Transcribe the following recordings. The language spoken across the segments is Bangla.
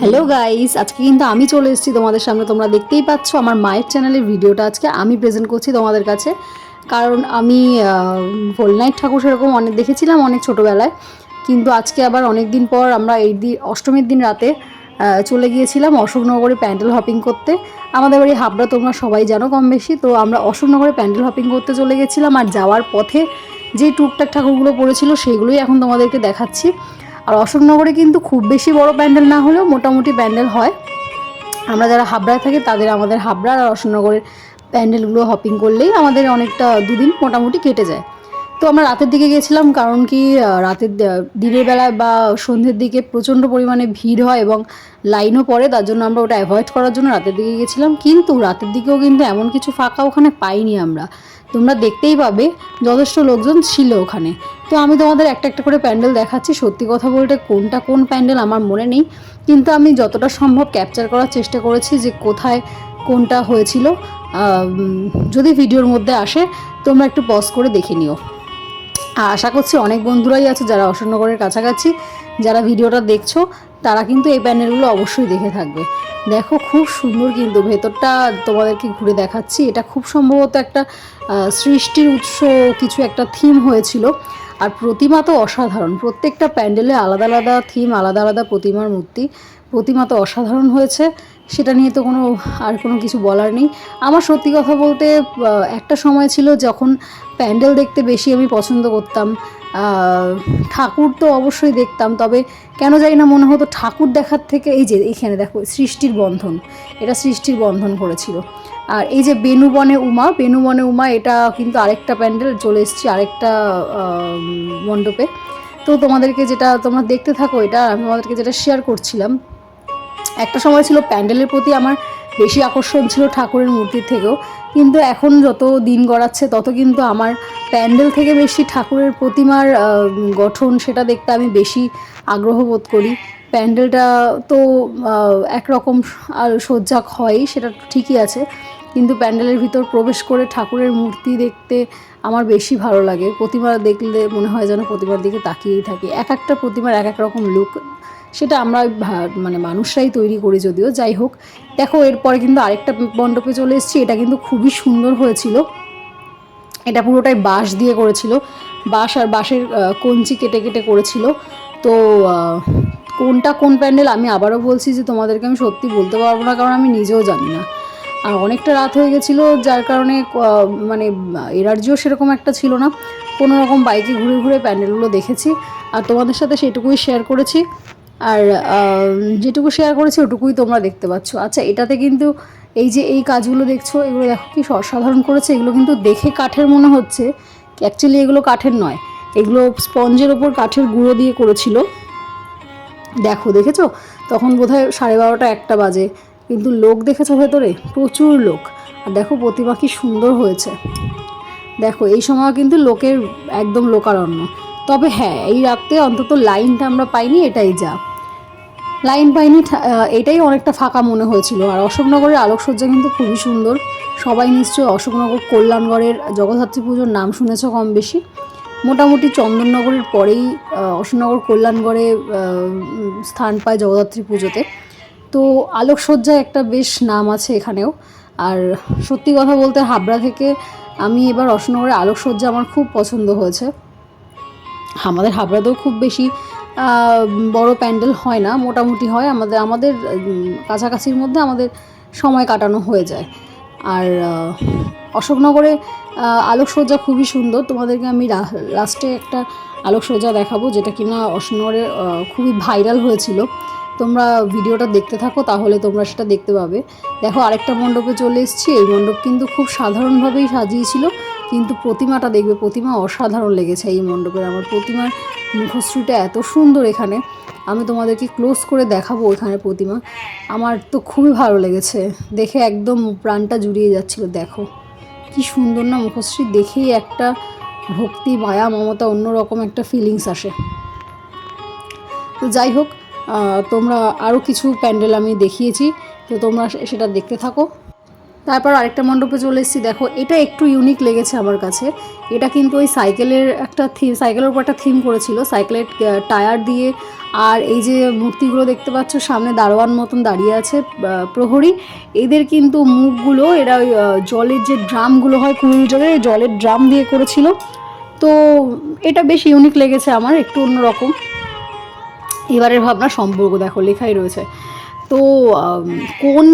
হ্যালো গাইস আজকে কিন্তু আমি চলে এসেছি তোমাদের সামনে। তোমরা দেখতেই পাচ্ছ আমার মায়ের চ্যানেলের ভিডিওটা আজকে। আমি প্রেজেন্ট করছি তোমাদের কাছে। কারণ আমি নাইট ঠাকুর সেরকম অনেক দেখেছিলাম অনেক ছোটোবেলায়। কিন্তু আজকে আবার অনেক দিন পর আমরা এই দিন অষ্টমীর দিন রাতে চলে গিয়েছিলাম অশোকনগরে প্যান্ডেল হপিং করতে। আমাদের বাড়ি হাবড়া তোমরা সবাই জানো কম বেশি। তো আমরা অশোকনগরে প্যান্ডেল হপিং করতে চলে গেছিলাম আর যাওয়ার পথে যে টুকটাক ঠাকুরগুলো পড়েছিল, সেগুলোই এখন তোমাদেরকে দেখাচ্ছি। আর অশোকনগরে কিন্তু খুব বেশি বড় প্যান্ডেল না হলেও মোটামুটি প্যান্ডেল হয়। আমরা যারা হাবড়ায় থাকি তাদের আমাদের হাবড়া আর অশোকনগরের প্যান্ডেলগুলো হপিং করলেই আমাদের অনেকটা দুদিন মোটামুটি কেটে যায়। তো আমরা রাতের দিকে গেছিলাম কারণ কি রাতের দিনের বেলায় বা সন্ধ্যের দিকে প্রচণ্ড পরিমাণে ভিড় হয় এবং লাইনও পড়ে, তার জন্য আমরা ওটা অ্যাভয়েড করার জন্য রাতের দিকে গেছিলাম কিন্তু রাতের দিকেও কিন্তু এমন কিছু ফাঁকা ওখানে পাইনি আমরা। তোমরা দেখতেই পাবে যথেষ্ট লোকজন ছিল ওখানে। তো আমি তোমাদের একটা একটা করে প্যান্ডেল দেখাচ্ছি, সত্যি কথা বলতে কোনটা কোন প্যান্ডেল আমার মনে নেই। কিন্তু আমি যতটা সম্ভব ক্যাপচার করার চেষ্টা করেছি যে কোথায় কোনটা হয়েছিল। যদি ভিডিওর মধ্যে আসে, তোমরা একটু পজ করে দেখে নিও। আর আশা করছি অনেক বন্ধুরাই আছে যারা অশোকনগরের কাছাকাছি, যারা ভিডিওটা দেখছ, তারা কিন্তু এই প্যানেলগুলো অবশ্যই দেখে থাকবে। দেখো, খুব সুন্দর কিন্তু ভেতরটা তোমাদেরকে ঘুরে দেখাচ্ছি। এটা খুব সম্ভবত একটা সৃষ্টির উৎস, কিছু একটা থিম হয়েছিল। আর প্রতিমা তো অসাধারণ। প্রত্যেকটা প্যান্ডেলে আলাদা আলাদা থিম আলাদা আলাদা প্রতিমার মূর্তি। প্রতিমা তো অসাধারণ হয়েছে। সেটা নিয়ে তো কোনো, আর কোনো কিছু বলার নেই। আমার সত্যি কথা বলতে একটা সময় ছিল যখন প্যান্ডেল দেখতে বেশি আমি পছন্দ করতাম। ঠাকুর তো অবশ্যই দেখতাম, তবে কেন জানি না মনে হতো ঠাকুর দেখার থেকে, এই যে এখানে দেখো, সৃষ্টির বন্ধন, এটা সৃষ্টির বন্ধন করেছিল। আর এই যে বেনুবনে উমা বেনুবনে উমা, এটা কিন্তু আরেকটা প্যান্ডেল, চলে এসেছি আরেকটা মণ্ডপে। তো তোমাদেরকে যেটা, তোমরা দেখতে থাকো এটা, আমি তোমাদেরকে যেটা শেয়ার করছিলাম একটা সময় ছিল প্যান্ডেলের প্রতি আমার বেশি আকর্ষণ ছিল ঠাকুরের মূর্তির থেকেও। কিন্তু এখন যত দিন গড়াচ্ছে, তত কিন্তু আমার প্যান্ডেল থেকে বেশি ঠাকুরের প্রতিমার গঠন সেটা দেখতে আমি বেশি আগ্রহ বোধ করি। প্যান্ডেলটা তো একরকম আর সজ্জা হয় সেটা ঠিকই আছে। কিন্তু প্যান্ডেলের ভিতর প্রবেশ করে ঠাকুরের মূর্তি দেখতে আমার বেশি ভালো লাগে। প্রতিমা দেখলে মনে হয় যেন প্রতিমার দিকে তাকিয়েই থাকি। এক একটা প্রতিমার এক এক রকম লুক সেটা আমরা মানে মানুষরাই তৈরি করি যদিও। যাই হোক, দেখো, এরপরে কিন্তু আরেকটা মণ্ডপে চলে এসেছি। এটা কিন্তু খুবই সুন্দর হয়েছিল। এটা পুরোটাই বাঁশ দিয়ে করেছিল। বাঁশ আর বাঁশের কঞ্চি কেটে কেটে করেছিল। তো কোনটা কোন প্যান্ডেল আমি আবারও বলছি যে তোমাদেরকে আমি সত্যি বলতে পারব না, কারণ আমি নিজেও জানি না। আর অনেকটা রাত হয়ে গেছিল, যার কারণে মানে এনার্জিও সেরকম একটা ছিল না। কোনো রকম বাইকে ঘুরে ঘুরে প্যান্ডেলগুলো দেখেছি, আর তোমাদের সাথে সেটুকুই শেয়ার করেছি। আর যেটুকু শেয়ার করেছি, ওটুকুই তোমরা দেখতে পাচ্ছ। আচ্ছা এটাতে কিন্তু এই যে এই কাজগুলো দেখছ, এগুলো দেখো কি অসাধারণ করেছে। এগুলো কিন্তু দেখে কাঠের মনে হচ্ছে অ্যাকচুয়ালি এগুলো কাঠের নয়। এগুলো স্পঞ্জের ওপর কাঠের গুঁড়ো দিয়ে করেছিল। দেখো, দেখেছ? তখন বোধহয় সাড়ে বারোটা একটা বাজে। কিন্তু লোক দেখেছ ভেতরে? প্রচুর লোক। আর দেখো প্রতিমা কি সুন্দর হয়েছে। দেখো, এই সময় কিন্তু লোকের একদম লোকারণ্য। তবে হ্যাঁ এই রাত্রে অন্তত লাইনটা আমরা পাইনি, এটাই যা। লাইন পাইনি এটাই অনেকটা ফাঁকা মনে হয়েছিল। আর অশোকনগরের আলোকসজ্জা কিন্তু খুবই সুন্দর। সবাই নিশ্চয়ই অশোকনগর কল্যাণগড়ের জগদ্ধাত্রী পুজোর নাম শুনেছ কম বেশি। মোটামুটি চন্দননগরের পরেই অশোকনগর কল্যাণগড়ে স্থান পায় জগদ্ধাত্রী পুজোতে। তো আলোকসজ্জা একটা বেশ নাম আছে এখানেও। আর সত্যি কথা বলতে হাবড়া থেকে আমি এবার অশোকনগরের আলোকসজ্জা আমার খুব পছন্দ হয়েছে। আমাদের হাবড়াতেও খুব বেশি বড় প্যান্ডেল হয় না, মোটামুটি হয়। আমাদের আমাদের কাছাকাছির মধ্যে আমাদের সময় কাটানো হয়ে যায়। আর অশোকনগরে আলোকসজ্জা খুবই সুন্দর। তোমাদেরকে আমি লাস্টে একটা আলোকসজ্জা দেখাবো, যেটা কিনা অশোকনগরে খুবই ভাইরাল হয়েছিল। তোমরা ভিডিওটা দেখতে থাকো, তাহলে তোমরা সেটা দেখতে পাবে। দেখো, আরেকটা মণ্ডপে চলে এসেছি। এই মণ্ডপ কিন্তু খুব সাধারণভাবেই সাজিয়েছিল, কিন্তু প্রতিমাটা দেখবে, প্রতিমা অসাধারণ লেগেছে এই মণ্ডপের। আমার প্রতিমার মুখশ্রীটা এত সুন্দর এখানে। আমি তোমাদেরকে ক্লোজ করে দেখাবো এখানে প্রতিমা। আমার তো খুবই ভালো লেগেছে। দেখে একদম প্রাণটা জুড়িয়ে যাচ্ছিল, দেখো। কি সুন্দর না মুখশ্রী। দেখেই একটা ভক্তি, মায়া, মমতা, অন্যরকম একটা ফিলিংস আসে। তো যাই হোক তোমরা আরও কিছু প্যান্ডেল আমি দেখিয়েছি, তো তোমরা সেটা দেখতে থাকো। তারপর আরেকটা মণ্ডপে চলে এসেছি। দেখো, এটা একটু ইউনিক লেগেছে আমার কাছে। এটা কিন্তু ওই সাইকেলের একটা থিম সাইকেলের উপর একটা থিম করেছিল। সাইকেলের টায়ার দিয়ে। আর এই যে মূর্তিগুলো দেখতে পাচ্ছ, সামনে দারোয়ান মতন দাঁড়িয়ে আছে প্রহরী। এদের কিন্তু মুখগুলো, এরা ওই জলের যে ড্রামগুলো হয় কুড়ি এই জলের ড্রাম দিয়ে করেছিল। তো এটা বেশ ইউনিক লেগেছে আমার, একটু অন্যরকম। এবারের ভাবনা সম্পর্ক দেখো, লেখাই রয়েছে। তো কোন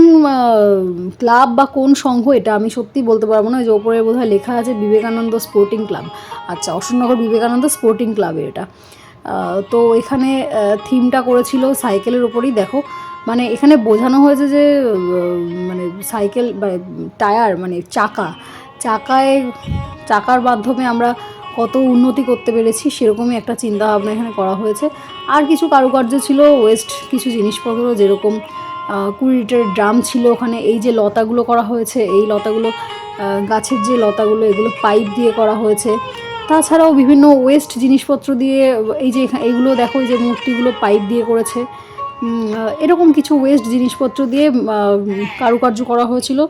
ক্লাব বা কোন সংঘ, এটা আমি সত্যি বলতে পারব না যে ওপরে বোধহয় লেখা আছে বিবেকানন্দ স্পোর্টিং ক্লাব আচ্ছা অশোকনগর বিবেকানন্দ স্পোর্টিং ক্লাবের এটা। তো এখানে থিমটা করেছিল সাইকেলের ওপরেই, দেখো। মানে এখানে বোঝানো হয়েছে যে মানে সাইকেল টায়ার মানে চাকা। চাকায়, চাকার মাধ্যমে আমরা কত উন্নতি করতে পেরেছি সেরকমই একটা চিন্তা ভাবনা এখানে করা হয়েছে। আর কিছু কারুকার্য ছিল ওয়েস্ট কিছু জিনিসপত্র যেরকম কুড়ি লিটারের ড্রাম ছিল ওখানে, এই যে লতাগুলো করা হয়েছে, এই লতাগুলো গাছের যে লতাগুলো, এগুলো পাইপ দিয়ে করা হয়েছে। তাছাড়াও বিভিন্ন ওয়েস্ট জিনিসপত্র দিয়ে, এই যে এইগুলো দেখো যে মূর্তিগুলো পাইপ দিয়ে করেছে। এরকম কিছু ওয়েস্ট জিনিসপত্র দিয়ে কারুকার্য করা হয়েছিল।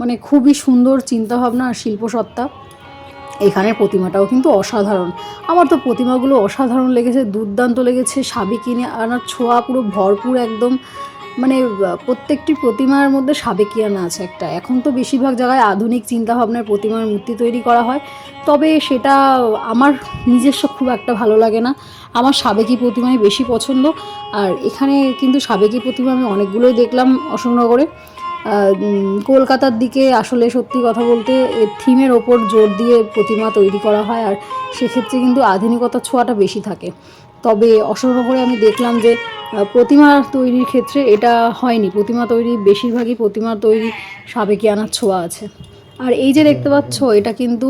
মানে খুবই সুন্দর চিন্তাভাবনা আর শিল্পসত্তা এখানের প্রতিমাটাও কিন্তু অসাধারণ। আমার তো প্রতিমাগুলো অসাধারণ লেগেছে, দুর্দান্ত লেগেছে, সাবি কিনে আনার ছোঁয়া পুরো ভরপুর একদম। মানে প্রত্যেকটি প্রতিমার মধ্যে সাবেকিয়ানা আছে একটা। এখন তো বেশিরভাগ জায়গায় আধুনিক চিন্তাভাবনার প্রতিমার মূর্তি তৈরি করা হয়। তবে সেটা আমার নিজস্ব খুব একটা ভালো লাগে না। আমার সাবেকি প্রতিমাই বেশি পছন্দ। আর এখানে কিন্তু সাবেকি প্রতিমা আমি অনেকগুলোই দেখলাম অশোকনগরে। কলকাতার দিকে আসলে সত্যি কথা বলতে থিমের ওপর জোর দিয়ে প্রতিমা তৈরি করা হয় আর সেক্ষেত্রে কিন্তু আধুনিকতার ছোঁয়াটা বেশি থাকে। তবে অশোকনগরে আমি দেখলাম যে প্রতিমা তৈরির ক্ষেত্রে এটা হয়নি। প্রতিমা তৈরি, বেশিরভাগই প্রতিমা তৈরি সাবেকিয়ানার ছোঁয়া আছে। আর এই যে দেখতে পাচ্ছ, এটা কিন্তু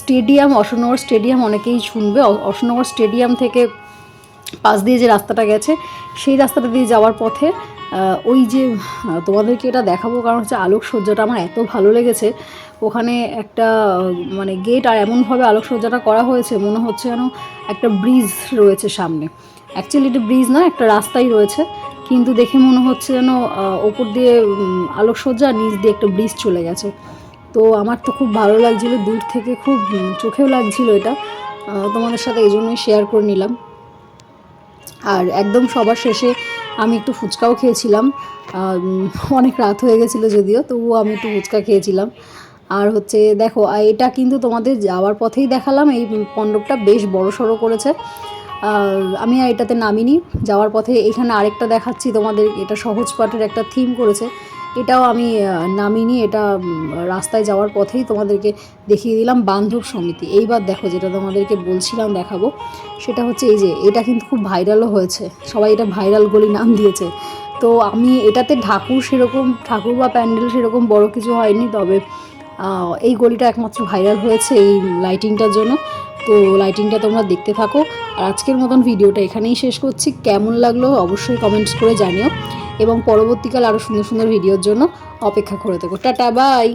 স্টেডিয়াম, অশোকনগর স্টেডিয়াম অনেকেই শুনবে। অশোকনগর স্টেডিয়াম থেকে পাশ দিয়ে যে রাস্তাটা গেছে, সেই রাস্তাটা দিয়ে যাওয়ার পথে ওই যে তোমাদেরকে এটা দেখাবো কারণ হচ্ছে আলোকসজ্জাটা আমার এত ভালো লেগেছে। ওখানে একটা মানে গেট আর এমনভাবে আলোকসজ্জাটা করা হয়েছে, মনে হচ্ছে যেন একটা ব্রিজ রয়েছে সামনে। অ্যাকচুয়ালি এটা ব্রিজ না, একটা রাস্তাই রয়েছে। কিন্তু দেখে মনে হচ্ছে যেন ওপর দিয়ে আলোকসজ্জা, নিচ দিয়ে একটা ব্রিজ চলে গেছে। তো আমার তো খুব ভালো লাগছিল, দূর থেকে খুব চোখেও লাগছিল এটা। তোমাদের সাথে এই জন্যই শেয়ার করে নিলাম। আর একদম সবার শেষে আমি একটু ফুচকাও খেয়েছিলাম। অনেক রাত হয়ে গেছিল যদিও, তবুও আমি একটু ফুচকা খেয়েছিলাম। আর হচ্ছে, দেখো এটা কিন্তু তোমাদের যাওয়ার পথেই দেখালাম। এই পণ্ডবটা বেশ বড় সড়ো করেছে আমি এটাতে নামিনি। যাওয়ার পথে এখানে আরেকটা দেখাচ্ছি তোমাদের, এটা সহজ পাঠের একটা থিম করেছে। এটাও আমি নামিনি এটা রাস্তায় যাওয়ার পথেই তোমাদেরকে দেখিয়ে দিলাম বান্ধব সমিতি। এইবার দেখো যেটা তোমাদেরকে বলছিলাম দেখাবো, সেটা হচ্ছে এই যে, এটা কিন্তু খুব ভাইরালও হয়েছে। সবাই এটা ভাইরাল গলি নাম দিয়েছে। তো আমি এটাতে ঠাকুর সেরকম, ঠাকুর বা প্যান্ডেল সেরকম বড় কিছু হয়নি, তবে এই গলিটা একমাত্র ভাইরাল হয়েছে এই লাইটিংটার জন্য। তো লাইটিংটা তোমরা দেখতে থাকো। আর আজকের মতন ভিডিওটা এখানেই শেষ করছি। কেমন লাগল অবশ্যই কমেন্টস করে জানিও। এবং পরবর্তীকাল আরও সুন্দর সুন্দর ভিডিওর জন্য অপেক্ষা করে থাকো। Tata bye